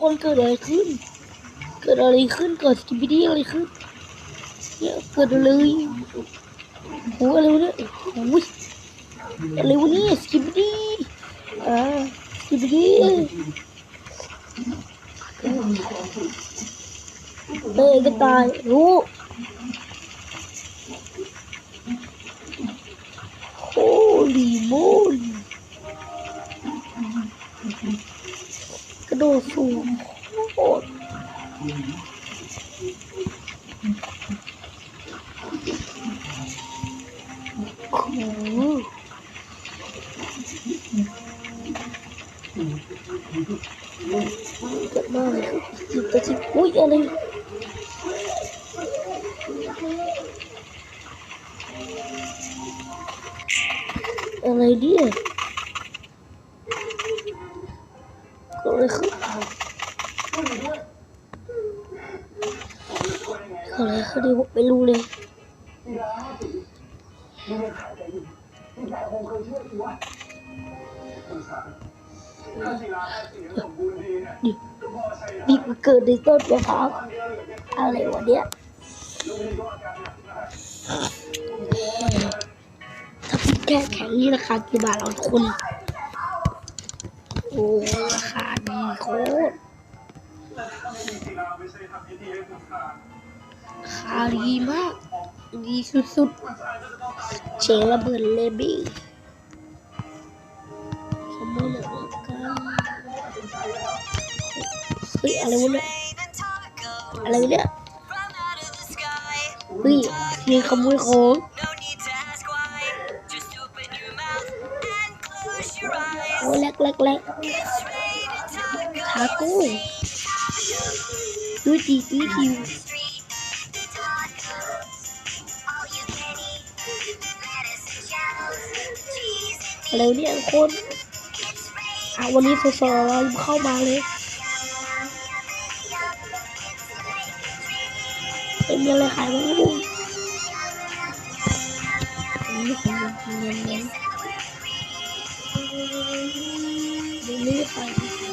คนเกิดอะไรขึ้น เกิดอะไรขึ้น เกิดสกิปปี้อะไรขึ้นเนี่ยเกิดอะไรโอ้อะไรวะเนี่ยโอ้ยอะไรวะเนี่ยสกิปปี้อ่าสกิปปี้เอ้ก็ตายรู้โอ้ลีโมลี do so hot. Cool. Get mine. That's it. Wait, Ellie. Ellie, dear. อะไรขึ้นดิผมไม่รู้เลยดิดิมันเกิดในต้นมะพร้าวอะไรวะเนี่ยถ้าพี่แก้แข็งนี่ราคากี่บาทเราทุกคน โอ้ราคาดีโคตร คาดีมาก ดีสุดๆ เชงระเบิดเลบี้ขโมยหน่อยละกันเฮ้ยอะไรวะเนี่ยอะไรเนี่ยเฮ้ยเสียงขโมยของโอ้แรกแรกแรกทาโก้ดูจีจีคิว เร็วเนี่ยคนอะวันนี้สดๆเราเข้ามาเลยเป็นยังไรขายบ้างลูกนี่ของเงินเงินดูนี่ขาย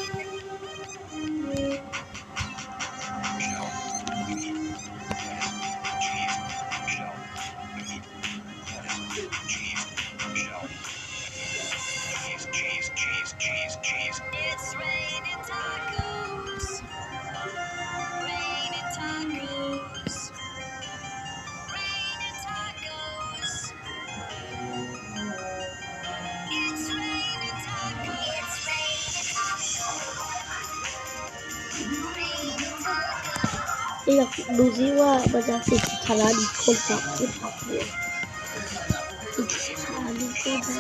อยากดูซิว่ามันจะติดฐานะดีคนกลับหรือเปล่าติดสถานะก็ได้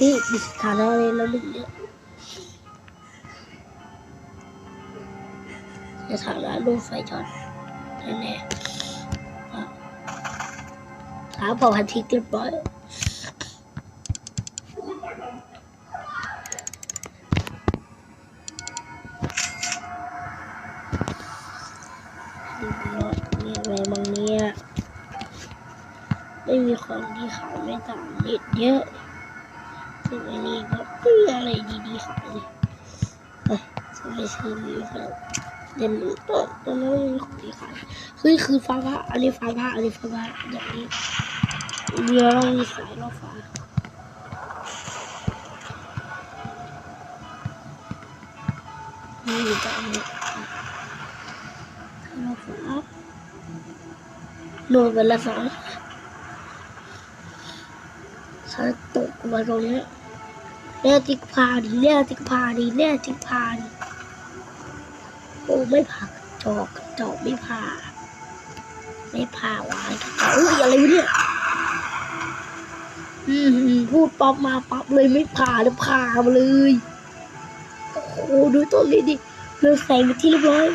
นี่ติดสถานะเลยแล้วมึงเนี่ยสถานะโดนไฟช็อตแน่ๆถามเผ่าพันทิกเรียบร้อย ไม่มีของที่ขายไม่ต่างเน็ตเยอะซึ่งอันนี้ก็ไม่มีอะไรดีๆขายเลยเอ้ยจะไปซื้อมีแบบเด่นตัวตัวนั้นไม่มีของดีขายคือคือฟ้าผ้าอันนี้ฟ้าผ้าอันนี้ฟ้าผ้าอย่างนี้เรือเรามีสายรอบฟ้านี่จะอันนี้รอบฟ้าโดนไปละสอง ฉันตกมาตรงนี้เรียกจิกพาดีเรียกจิกพาดีเรียกจิกพาดีโอ้ไม่ผ่าจอกจอกไม่ผ่าไม่ผ่าวายกระจอกอุ้ยอะไรวะเนี่ยอืมอืมพูดป๊อปมาป๊อปเลยไม่ผ่าเลยผ่ามาเลยโอ้โหดูต้นนี้ดิเลือแสงไปที่เรียบร้อย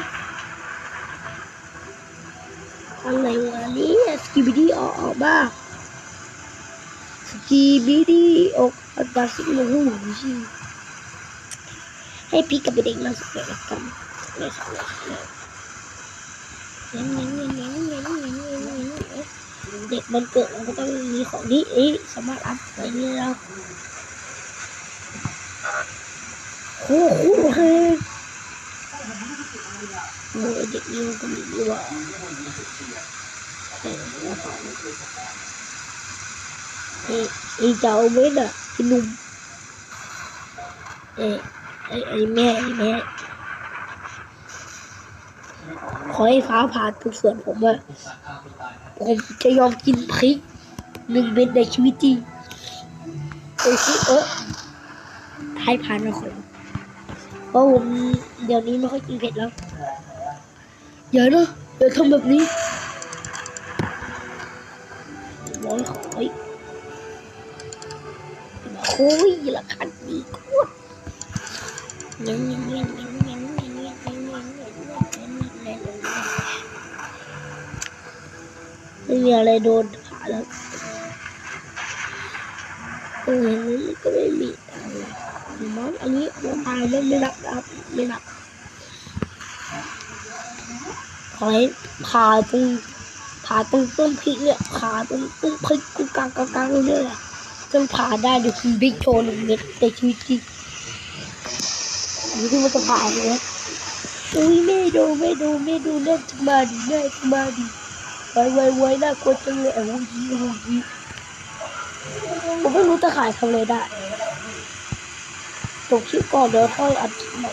อะไรวะเนี่ยสกิบิดี้ออกออกบ้า GBD ออกอัตราสิมันหูจีให้พี่กับเด็กมาสักหน่อยกันเลยครับเด็กมันเกิดมันก็ต้องมีของนี้เอ๊ะสามารถอัพไปนี่แล้วโอ้โเฮ้ยโอ้เด็กนี่มันก็มีด้วย ไอ้เจ้าเว้นอะไอ้หนุ่มเอ้ยไอ้ไอ้แม่ไอ้แม่ขอให้ฟ้าผ่าทุกส่วนผมอะผมจะยอมกินพริกหนึ่งเม็ดในชีวิตจริงโอ้ยเออให้ผ่านมาคนเพราะผมเดี๋ยวนี้ไม่ค่อยกินเผ็ดแล้วอย่านะอย่าทำแบบนี้ อ้ยละคันดีโคตรเงี้ยเงี้ยเงี้ยเงี้ยเงี้ยเงี้ยเงี้ยเงี้ยเงี้ยเงี้ยเงี้ยเงี้ยเงี้ยเงี้ยไม่มีอะไรโดนขาแล้วเออมันก็ไม่มีอะไรมั้งอันนี้ผมอ่านแล้วไม่รับรับไม่รับขอให้ผ่าตรงผ่าตรงต้นพริกเนี่ยผ่าตรงต้นพริกกูกางกางกลางเลยอะ จนผ่าได้เดี๋ยวคุณบิ๊กโชว์หนึ่งเม็ดในชีวิตจริงหรือที่มันจะผ่าเลยอุ้ยไม่ดูไม่ดูไม่ดูเล่นมาดิเล่นมาดิไวไวไวน่ากลัวจังเลยโอ้ยโอ้ยผมไม่รู้ตะขายทำอะไรได้จบคลิปก่อนเดี๋ยวค่อยอัดคลิปใหม่